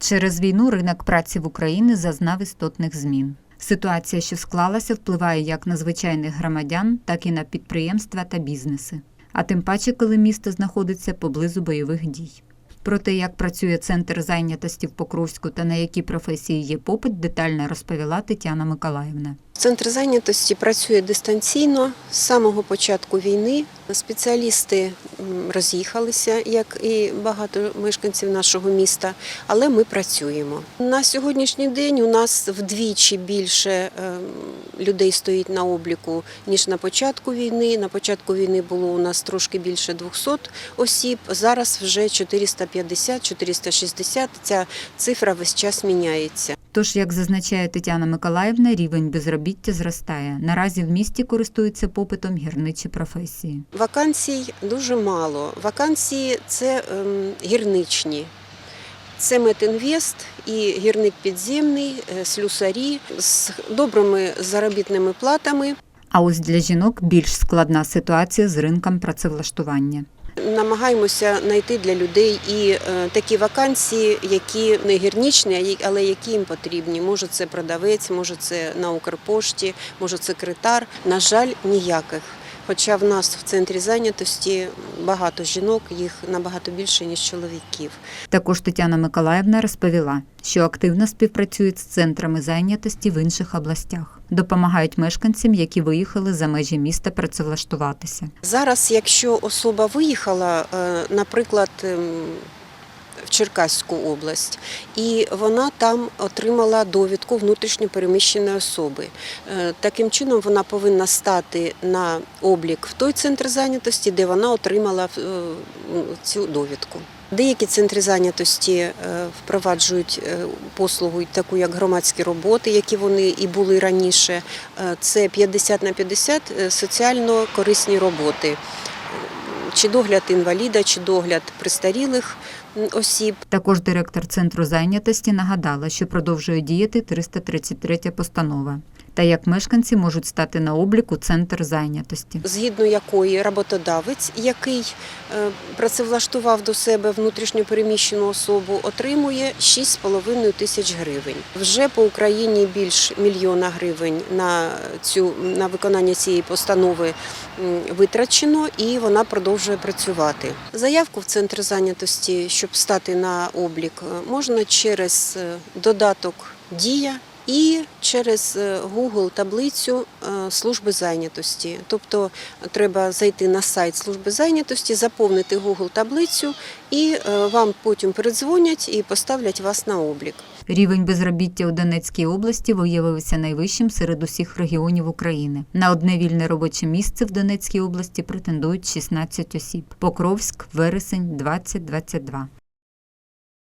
Через війну ринок праці в Україні зазнав істотних змін. Ситуація, що склалася, впливає як на звичайних громадян, так і на підприємства та бізнеси. А тим паче, коли місто знаходиться поблизу бойових дій. Про те, як працює центр зайнятості в Покровську та на які професії є попит, детально розповіла Тетяна Миколаївна. Центр зайнятості працює дистанційно з самого початку війни. Спеціалісти роз'їхалися, як і багато мешканців нашого міста, але ми працюємо. На сьогоднішній день у нас вдвічі більше ем, людей стоїть на обліку, ніж на початку війни. На початку війни було у нас трошки більше 200 осіб, зараз вже 450-460. Ця цифра весь час міняється. Тож, як зазначає Тетяна Миколаївна, рівень безробіття зростає. Наразі в місті користуються попитом гірничі професії. Вакансій дуже мало. Вакансії це ем, гірничні. Це Метінвест і гірник підземний, е, слюсарі з добрими заробітними платами. А ось для жінок більш складна ситуація з ринком працевлаштування. Намагаємося знайти для людей і е, такі вакансії, які не гірнічні, але які їм потрібні. Може, це продавець, може, це на Укрпошті, може, секретар. На жаль, ніяких. Хоча в нас в центрі зайнятості багато жінок, їх набагато більше, ніж чоловіків. Також Тетяна Миколаївна розповіла, що активно співпрацюють з центрами зайнятості в інших областях, допомагають мешканцям, які виїхали за межі міста працевлаштуватися. Зараз, якщо особа виїхала, е, наприклад, ем, Черкаську область, і вона там отримала довідку внутрішньо переміщеної особи. Е, Таким чином вона повинна стати на облік в той центр зайнятості, де вона отримала е, цю довідку. Деякі центри зайнятості е, впроваджують послугу таку, як громадські роботи, які вони і були раніше. Це 50 на 50 е, соціально корисні роботи. Чи догляд інваліда, чи догляд пристарілих осіб. Також директор центру зайнятості нагадала, що продовжує діяти 333 постанова та як мешканці можуть стати на облік у центр зайнятості. згідно якої роботодавець, який е, працевлаштував до себе внутрішньо переміщену особу, отримує 6,5 тисяч гривень. Вже по Україні більш мільйона гривень на цю на виконання цієї постанови витрачено, і вона продовжує працювати. Заявку в центр зайнятості, щоб стати на облік, е, можна через е, додаток Дія. І через е, Google таблицю е, служби зайнятості. Тобто треба зайти на сайт служби зайнятості, заповнити Google таблицю, і е, вам потім передзвонять і поставлять вас на облік. Рівень безробіття у Донецькій області виявився найвищим серед усіх регіонів України. На одне вільне робоче місце в Донецькій області претендують 16 осіб. Покровськ, вересень, 2022.